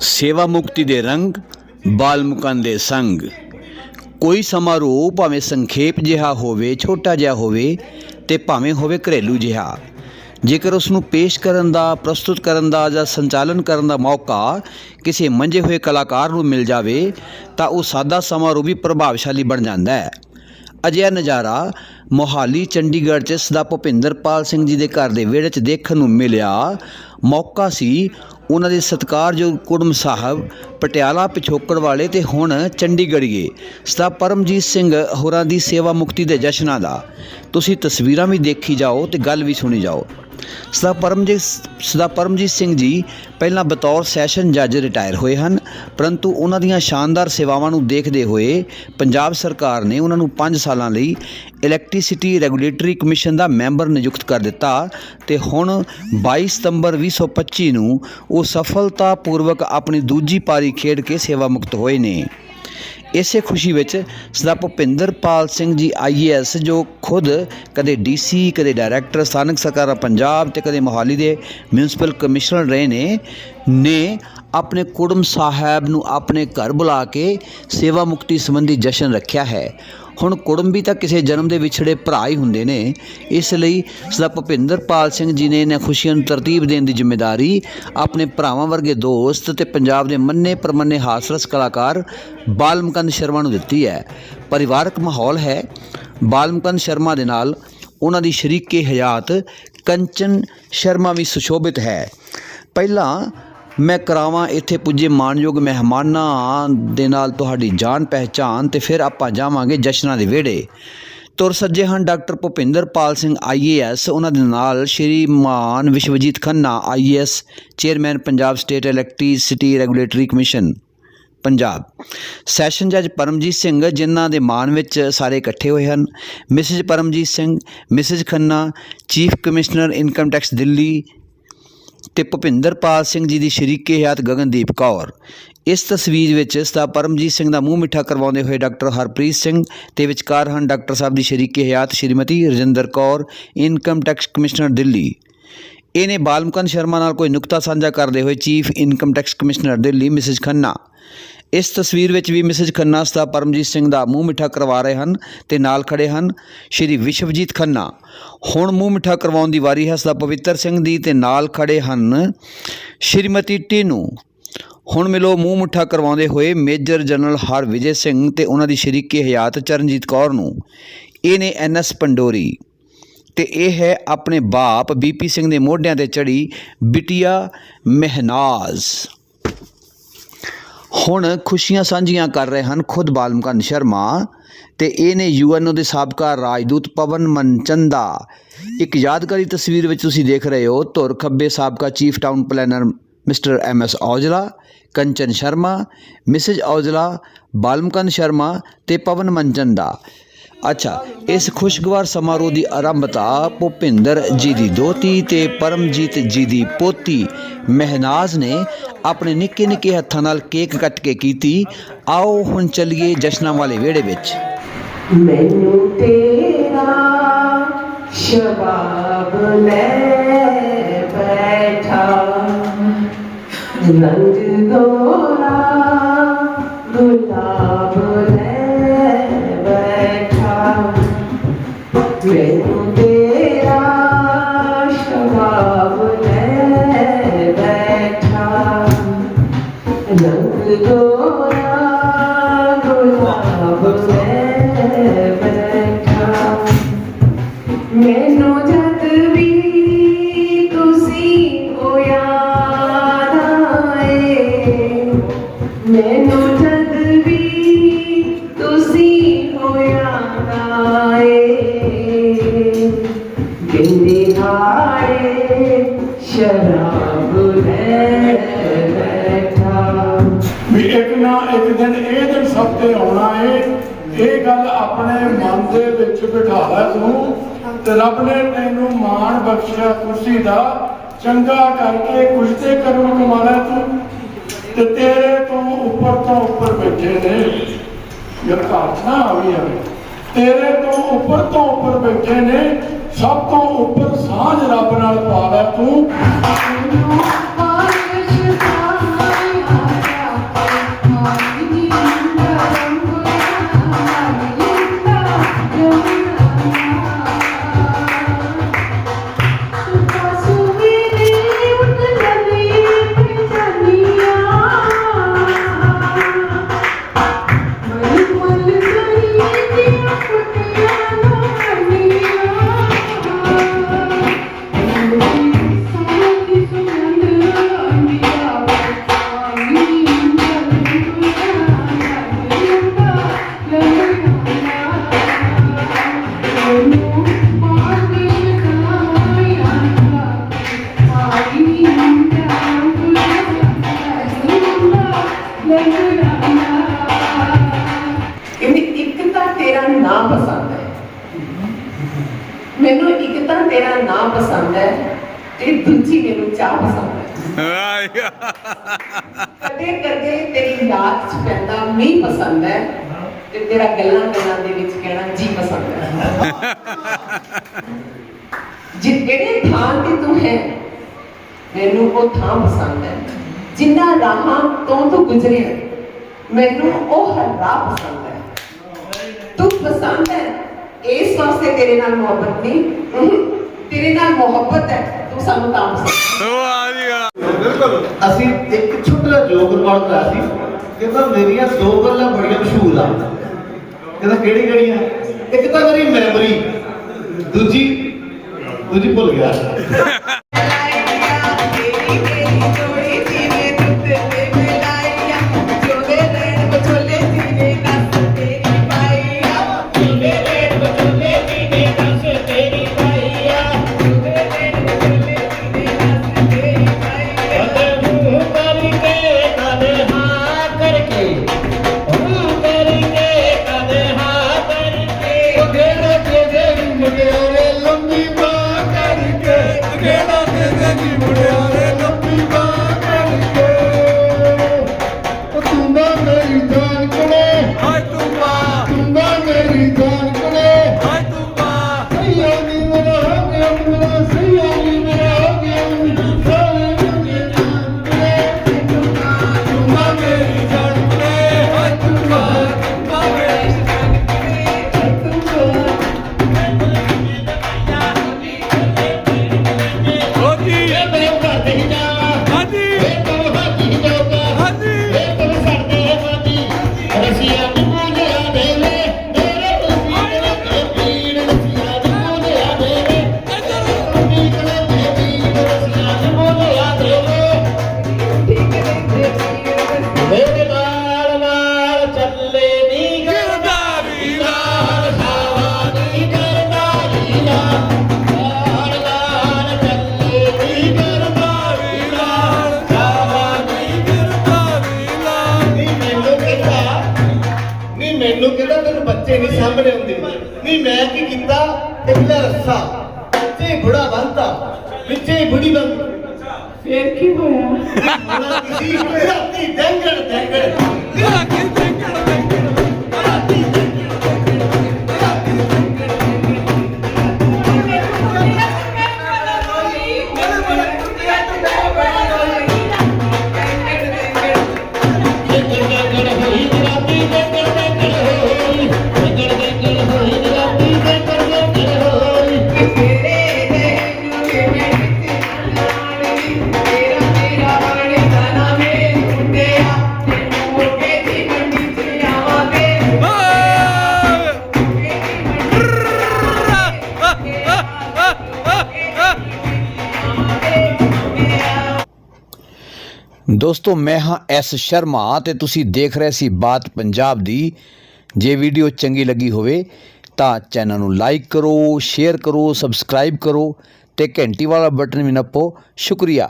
ਸੇਵਾ ਮੁਕਤੀ ਦੇ ਰੰਗ ਬਾਲਮੁਕਾਂ ਦੇ ਸੰਗ। ਕੋਈ ਸਮਾਰੋਹ ਭਾਵੇਂ ਸੰਖੇਪ ਜਿਹਾ ਹੋਵੇ, ਛੋਟਾ ਜਿਹਾ ਹੋਵੇ ਤੇ ਭਾਵੇਂ ਹੋਵੇ ਘਰੇਲੂ ਜਿਹਾ। ਜੇਕਰ ਉਸ ਨੂੰ ਪੇਸ਼ ਕਰਨ ਦਾ, ਪ੍ਰਸਤੁਤ ਕਰਨ ਦਾ ਜਾਂ ਸੰਚਾਲਨ ਕਰਨ ਦਾ ਮੌਕਾ ਕਿਸੇ ਮੰਝੇ ਹੋਏ ਕਲਾਕਾਰ ਨੂੰ ਮਿਲ ਜਾਵੇ, ਤਾਂ ਉਹ ਸਾਦਾ ਸਮਾਰੋਹ ਵੀ ਪ੍ਰਭਾਵਸ਼ਾਲੀ ਬਣ ਜਾਂਦਾ ਹੈ। ਅਜਿਹਾ ਨਜ਼ਾਰਾ ਮੋਹਾਲੀ, ਚੰਡੀਗੜ੍ਹ 'ਚ ਸਦਾ ਭੁਪਿੰਦਰਪਾਲ ਸਿੰਘ ਜੀ ਦੇ ਘਰ ਦੇ ਵਿਹੜੇ 'ਚ ਦੇਖਣ ਨੂੰ ਮਿਲਿਆ। ਮੌਕਾ ਸੀ ਉਹਨਾਂ ਦੇ ਸਤਿਕਾਰਯੋਗ ਕੁੜਮ ਸਾਹਿਬ ਪਟਿਆਲਾ ਪਿਛੋਕੜ ਵਾਲੇ ਤੇ ਹੁਣ ਚੰਡੀਗੜ੍ਹੀਏ। ਸਦਾ ਪਰਮਜੀਤ ਸਿੰਘ ਹੋਰਾਂ ਦੀ ਸੇਵਾ ਮੁਕਤੀ ਦੇ ਜਸ਼ਨਾਂ ਦਾ। ਤੁਸੀਂ ਤਸਵੀਰਾਂ ਵੀ ਦੇਖੀ ਜਾਓ ਤੇ ਗੱਲ ਵੀ ਸੁਣੀ ਜਾਓ। ਸਦਾ ਪਰਮਜੀਤ ਸਦਾ ਪਰਮਜੀਤ ਸਿੰਘ ਜੀ ਪਹਿਲਾਂ ਬਤੌਰ ਸੈਸ਼ਨ ਜੱਜ ਰਿਟਾਇਰ ਹੋਏ ਹਨ, ਪਰੰਤੂ ਉਹਨਾਂ ਦੀਆਂ ਸ਼ਾਨਦਾਰ ਸੇਵਾਵਾਂ ਨੂੰ ਦੇਖਦੇ ਹੋਏ ਪੰਜਾਬ ਸਰਕਾਰ ਨੇ ਉਹਨਾਂ ਨੂੰ 5 ਸਾਲਾਂ ਲਈ ਇਲੈਕਟ੍ਰਿਸਿਟੀ ਰੈਗੂਲੇਟਰੀ ਕਮਿਸ਼ਨ ਦਾ ਮੈਂਬਰ ਨਿਯੁਕਤ ਕਰ ਦਿੱਤਾ ਤੇ ਹੁਣ 22 ਸਤੰਬਰ 2025 ਨੂੰ ਉਹ ਸਫਲਤਾਪੂਰਵਕ ਆਪਣੀ ਦੂਜੀ ਪਾਰੀ ਖੇਡ ਕੇ ਸੇਵਾ ਮੁਕਤ ਹੋਏ ਨੇ। ਇਸੇ ਖੁਸ਼ੀ ਵਿੱਚ ਸਦਾ ਭੁਪਿੰਦਰਪਾਲ ਸਿੰਘ ਜੀ ਆਈਏਐਸ ਜੋ ਖੁਦ ਕਦੇ ਡੀਸੀ ਕਦੇ ਡਾਇਰੈਕਟਰ, ਸਥਾਨਕ ਸਰਕਾਰਾਂ ਪੰਜਾਬ ਤੇ ਕਦੇ ਮੋਹਾਲੀ ਦੇ ਮਿਊਨਿਸਪਲ ਕਮਿਸ਼ਨਰ ਰਹੇ ਨੇ ਨੇ ਆਪਣੇ ਕੁੜਮ ਸਾਹਿਬ ਨੂੰ ਆਪਣੇ ਘਰ ਬੁਲਾ ਕੇ ਸੇਵਾ ਮੁਕਤੀ ਸੰਬੰਧੀ ਜਸ਼ਨ ਰੱਖਿਆ ਹੈ। ਹੁਣ ਕੁੜਮ ਵੀ ਤਾਂ ਕਿਸੇ ਜਨਮ ਦੇ ਵਿਛੜੇ ਭਰਾ ਹੀ ਹੁੰਦੇ ਨੇ। ਇਸ ਲਈ ਸਦਾ ਭੁਪਿੰਦਰਪਾਲ ਸਿੰਘ ਜੀ ਨੇ ਇਹਨਾਂ ਖੁਸ਼ੀਆਂ ਨੂੰ ਤਰਤੀਬ ਦੇਣ ਦੀ ਜ਼ਿੰਮੇਵਾਰੀ ਆਪਣੇ ਭਰਾਵਾਂ ਵਰਗੇ ਦੋਸਤ ਤੇ ਪੰਜਾਬ ਦੇ ਮੰਨੇ ਪ੍ਰਮੰਨੇ ਹਾਸਰਸ ਕਲਾਕਾਰ ਬਾਲਮਕੰਦ ਸ਼ਰਮਾ ਨੂੰ ਦਿੱਤੀ ਹੈ। ਪਰਿਵਾਰਕ ਮਾਹੌਲ ਹੈ। ਬਾਲਮਕੰਦ ਸ਼ਰਮਾ ਦੇ ਨਾਲ ਉਹਨਾਂ ਦੀ ਸ਼ਰੀਕੇ ਹਯਾਤ ਕੰਚਨ ਸ਼ਰਮਾ ਵੀ ਸੁਸ਼ੋਭਿਤ ਹੈ। ਪਹਿਲਾਂ ਮੈਂ ਕਰਾਵਾਂ, ਇੱਥੇ ਪੁੱਜੇ ਮਾਣਯੋਗ ਮਹਿਮਾਨਾਂ ਦੇ ਨਾਲ ਤੁਹਾਡੀ ਜਾਣ ਪਹਿਚਾਨ ਤੇ ਫਿਰ ਆਪਾਂ ਜਾਵਾਂਗੇ ਜਸ਼ਨਾਂ ਦੇ ਵਿਹੜੇ। ਤੁਰ ਸੱਜੇ ਹਨ ਡਾਕਟਰ ਭੁਪਿੰਦਰਪਾਲ ਸਿੰਘ ਆਈਏਐਸ ਉਹਨਾਂ ਦੇ ਨਾਲ Shri Shriman Vishwajeet Khanna IAS chairman Punjab state electricity regulatory commission, Punjab. Session ਜੱਜ ਪਰਮਜੀਤ ਸਿੰਘ, ਜਿਨ੍ਹਾਂ ਦੇ ਮਾਨ ਵਿੱਚ ਸਾਰੇ ਇਕੱਠੇ ਹੋਏ ਹਨ। Mrs Paramjit Singh Mrs Khanna, chief commissioner income tax Delhi ਤੇ ਭੁਪਿੰਦਰਪਾਲ ਸਿੰਘ ਜੀ ਦੀ ਸ਼ਰੀਕੇ ਹਯਾਤ ਗਗਨਦੀਪ ਕੌਰ। ਇਸ ਤਸਵੀਰ ਵਿੱਚ ਸਤਾ ਪਰਮਜੀਤ ਸਿੰਘ ਦਾ ਮੂੰਹ ਮਿੱਠਾ ਕਰਵਾਉਂਦੇ ਹੋਏ ਡਾਕਟਰ ਹਰਪ੍ਰੀਤ ਸਿੰਘ ਤੇ ਵਿਚਕਾਰ ਹਨ ਡਾਕਟਰ ਸਾਹਿਬ ਦੀ ਸ਼ਰੀਕੇ ਹਯਾਤ Shrimati Rajinder Kaur, income tax commissioner Delhi. ਇਹਨੇ ਬਾਲਮਕਨ ਸ਼ਰਮਾ ਨਾਲ ਕੋਈ ਨੁਕਤਾ ਸਾਂਝਾ ਕਰਦੇ ਹੋਏ chief income tax commissioner Delhi Mrs Khanna. ਇਸ ਤਸਵੀਰ ਵਿੱਚ ਵੀ ਮਿਸਿਸ ਖੰਨਾ ਸਤਾ ਪਰਮਜੀਤ ਸਿੰਘ ਦਾ ਮੂੰਹ ਮਿੱਠਾ ਕਰਵਾ ਰਹੇ ਹਨ ਤੇ ਨਾਲ ਖੜੇ ਹਨ ਸ਼੍ਰੀ ਵਿਸ਼ਵਜੀਤ ਖੰਨਾ। ਹੁਣ ਮੂੰਹ ਮਿੱਠਾ ਕਰਵਾਉਣ ਦੀ ਵਾਰੀ ਹੈ ਸਦਾ ਪਵਿੱਤਰ ਸਿੰਘ ਦੀ ਤੇ ਨਾਲ ਖੜੇ ਹਨ ਸ਼੍ਰੀਮਤੀ ਟੀਨੂ। ਹੁਣ ਮਿਲੋ ਮੂੰਹ ਮਿੱਠਾ ਕਰਵਾਉਂਦੇ ਹੋਏ ਮੇਜਰ ਜਨਰਲ ਹਰ ਵਿਜੇ ਸਿੰਘ ਤੇ ਉਹਨਾਂ ਦੀ ਸ਼ਰੀਕੇ ਹਯਾਤ ਚਰਨਜੀਤ ਕੌਰ ਨੂੰ। ਇਹ ਨੇ ਐਨਐਸ ਪੰਡੋਰੀ। ਤੇ ਇਹ ਹੈ ਆਪਣੇ ਬਾਪ ਬੀਪੀ ਸਿੰਘ ਦੇ ਮੋਢਿਆਂ ਤੇ ਚੜੀ ਬਿਟਿਆ ਮਹਿਨਾਜ਼। ਹੁਣ ਖੁਸ਼ੀਆਂ ਸਾਂਝੀਆਂ ਕਰ ਰਹੇ ਹਨ ਖੁਦ ਬਾਲਮਕੰਦ ਸ਼ਰਮਾ ਤੇ ਇਹ ਨੇ ਯੂਐਨਓ ਦੇ ਸਾਬਕਾ ਰਾਜਦੂਤ ਪਵਨ ਮਨਚੰਦਾ। ਇੱਕ ਯਾਦਗਾਰੀ ਤਸਵੀਰ ਵਿੱਚ ਤੁਸੀਂ ਦੇਖ ਰਹੇ ਹੋ ਧੁਰ ਖੱਬੇ ਸਾਬਕਾ chief town planner mister M S Aujla, Kanchan Sharma Mrs Aujla, Balmukand Sharma ਤੇ ਪਵਨ ਮਨਚੰਦਾ। ਅੱਛਾ, ਇਸ ਖੁਸ਼ਗਵਾਰ ਸਮਾਰੋਹ ਦੀ ਆਰੰਭਤਾ ਭੁਪਿੰਦਰ ਜੀ ਦੀ ਦੋਤੀ ਤੇ ਪਰਮਜੀਤ ਜੀ ਦੀ ਪੋਤੀ ਮਹਿਨਾਜ਼ ਨੇ ਆਪਣੇ ਨਿੱਕੇ ਨਿੱਕੇ ਹੱਥਾਂ ਨਾਲ ਕੇਕ ਕੱਟ ਕੇ ਕੀਤੀ। ਆਓ ਹੁਣ ਚੱਲੀਏ ਜਸ਼ਨਾਂ ਵਾਲੇ ਵਿਹੜੇ ਵਿੱਚ। ਮੈਨੂੰ ਤੇਰਾ ਸ਼ਬਾਬ ਲੈ ਬੈਠਾ। ਰੰਗ ਗੋਰਾ ਮੈਨੂੰ ਹਾਰੇ ਸ਼ਰਾਬ ਲੈ ਬੈਠਾ ਵੀ ਇੱਕ ਨਾ ਇੱਕ ਦਿਨ ਇਹ ਦਿਨ ਸਭ ਤੇ ਆਉਣਾ ਏ। ਇਹ ਗੱਲ ਆਪਣੇ ਮਨ ਦੇ ਵਿੱਚ ਬਿਠਾ ਲੈ ਤੂੰ ਤੇ ਰੱਬ ਨੇ ਤੈਨੂੰ ਮਾਣ ਬਖਸ਼ਿਆ ਕੁਰਸੀ ਦਾ। ਚੰਗਾ ਕਰਕੇ ਕੁਛ ਤੇ ਕਰਮ ਕਮਾਣਾ ਤੂੰ ਤੇ ਤੇਰੇ ਤੋਂ ਉੱਪਰ ਤੋਂ ਉੱਪਰ ਬੈਠੇ ਨੇ। ਯਾਰ ਘਾਟ ਨਾ ਆਵੀ ਆਵੇ ਤੇਰੇ ਤੋਂ ਉੱਪਰ ਤੋਂ ਉੱਪਰ ਬੈਠੇ ਨੇ, ਸਭ ਤੋਂ ਉੱਪਰ ਸਾਂਝ ਰੱਬ ਨਾਲ ਪਾ ਲੈ ਤੂੰ। ਨਾਂ ਪਸੰਦ ਹੈ ਤੇ ਦੂਜੀ ਮੈਨੂੰ ਚਾਹ ਪਸੰਦ ਹੈ। ਕਦੇ ਕਦੇ ਤੇਰੀ ਯਾਦ ਚ ਪੈਂਦਾ ਮੀਂਹ ਪਸੰਦ ਹੈ ਤੇ ਤੇਰਾ ਗੱਲਾਂ ਗੱਲਾਂ ਦੇ ਵਿੱਚ ਕਹਿਣਾ ਜੀ ਪਸੰਦ ਹੈ। ਜਿਹੜੇ ਥਾਂ ਤੇ ਤੂੰ ਹੈ ਮੈਨੂੰ ਉਹ ਥਾਂ ਪਸੰਦ ਹੈ। ਜਿੰਨਾ ਰਾਹਾਂ ਤੋਂ ਤੂੰ ਗੁਜ਼ਰਿਆ ਮੈਨੂੰ ਉਹ ਹਰ ਰਾਹ ਪਸੰਦ ਹੈ। ਤੂੰ ਪਸੰਦ ਹੈ ਇਸ ਵਾਸਤੇ ਤੇਰੇ ਨਾਲ ਮੁਹੱਬਤ ਨਹੀਂ ਤੇਰੇ ਨਾਲ ਮੁਹੱਬਤ ਹੈ ਤੂੰ ਸਾਨੂੰ ਤਾਂ ਪਸੰਦ ਹੈ। ਬਿਲਕੁਲ। ਅਸੀਂ ਇੱਕ ਛੋਟਾ ਜੋਕ ਰਿਕਾਰਡ ਕਰਾਇਆ ਸੀ ਕਹਿੰਦਾ ਮੇਰੀਆਂ ਦੋ ਗੱਲਾਂ ਬੜੀਆਂ ਮਸ਼ਹੂਰ ਆ। ਕਹਿੰਦਾ ਕਿਹੜੀ ਕਿਹੜੀਆਂ? ਇੱਕ ਤਾਂ ਮੇਰੀ ਮੈਮਰੀ ਦੂਜੀ ਦੂਜੀ ਭੁੱਲ ਗਿਆ। ਹੋ ਗਿਆ ਮੈਨੂੰ ਕਹਿੰਦਾ ਤੈਨੂੰ ਬੱਚੇ ਨਹੀਂ ਸਾਹਮਣੇ ਆਉਂਦੇ। ਨਹੀਂ ਮੈਂ ਕੀ ਕੀਤਾ? ਇੱਕ ਲੈ ਰੱਸਾ ਵਿੱਚੇ ਬੁੜਾ ਬੰਨਤਾ ਵਿੱਚੇ ਬੁੜੀ ਬੰਨ। ਫੇਰ ਕੀ ਹੋਇਆ? ਬੁੜਾ ਕਿਸੇ ਰਾਤੀ ਡੰਗੜ ਡੰਗੜ ਦੋਸਤੋ, ਮੈਂ ਹਾਂ ਐਸ ਸ਼ਰਮਾ ਤੇ ਤੁਸੀਂ ਦੇਖ ਰਹੇ ਸੀ ਬਾਤ ਪੰਜਾਬ ਦੀ। ਜੇ ਵੀਡੀਓ ਚੰਗੀ ਲੱਗੀ ਹੋਵੇ ਤਾਂ ਚੈਨਲ ਨੂੰ ਲਾਈਕ ਕਰੋ ਸ਼ੇਅਰ ਕਰੋ ਸਬਸਕ੍ਰਾਈਬ ਕਰੋ ਤੇ ਘੰਟੀ ਵਾਲਾ ਬਟਨ ਵੀ ਨੱਪੋ। ਸ਼ੁਕਰੀਆ।